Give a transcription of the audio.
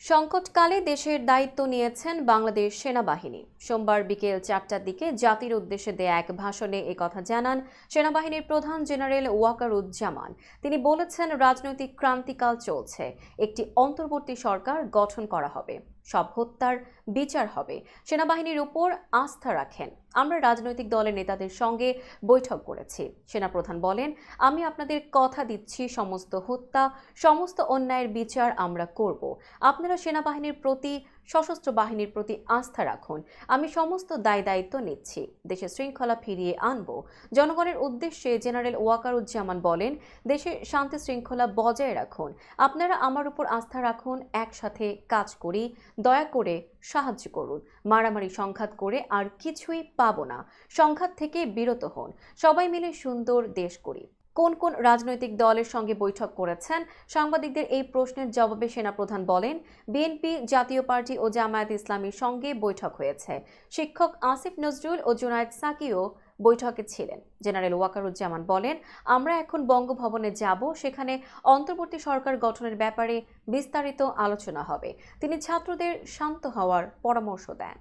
সংকটকালে দেশের দায়িত্ব নিয়েছেন বাংলাদেশ সেনাবাহিনী। সোমবার বিকেল চারটার দিকে জাতির উদ্দেশ্যে দেয়া এক ভাষণে কথা জানান সেনাবাহিনীর প্রধান জেনারেল ওয়াকারুজ্জামান। তিনি বলেছেন, রাজনৈতিক ক্রান্তিকাল চলছে। একটি অন্তর্বর্তী সরকার গঠন করা হবে। সব হত্যার বিচার হবে। সেনাবাহিনীর উপর আস্থা রাখেন। আমরা রাজনৈতিক দলের নেতাদের সঙ্গে বৈঠক করেছি। সেনাপ্রধান বলেন, আমি আপনাদের কথা দিচ্ছি, সমস্ত হত্যা, সমস্ত অন্যায়ের বিচার আমরা করব। আপনারা সেনাবাহিনীর প্রতি সশস্ত্র বাহিনীর প্রতি আস্থা রাখুন। আমি সমস্ত দায় দায়িত্ব নিচ্ছি। দেশে শৃঙ্খলা ফিরিয়ে আনব। জনগণের উদ্দেশ্যে জেনারেল ওয়াকারুজ্জামান বলেন, দেশে শান্তি শৃঙ্খলা বজায় রাখুন। আপনারা আমার উপর আস্থা রাখুন, একসাথে কাজ করি। দয়া করে সাহায্য করুন। মারামারি সংঘাত করে আর কিছুই পাব না। সংঘাত থেকে বিরত হন। সবাই মিলে সুন্দর দেশ করি। কোন কোন রাজনৈতিক দলের সঙ্গে বৈঠক করেছেন? সাংবাদিকদের এই প্রশ্নের জবাবে সেনাপ্রধান বলেন, বিএনপি, জাতীয় পার্টি ও জামায়াত ইসলামীর সঙ্গে বৈঠক হয়েছে। শিক্ষক আসিফ নজরুল ও জুনায়েদ সাকিও বৈঠকে ছিলেন। জেনারেল ওয়াকারুজ্জামান বলেন, আমরা এখন বঙ্গভবনে যাব, সেখানে অন্তর্বর্তী সরকার গঠনের ব্যাপারে বিস্তারিত আলোচনা হবে। তিনি ছাত্রদের শান্ত হওয়ার পরামর্শ দেন।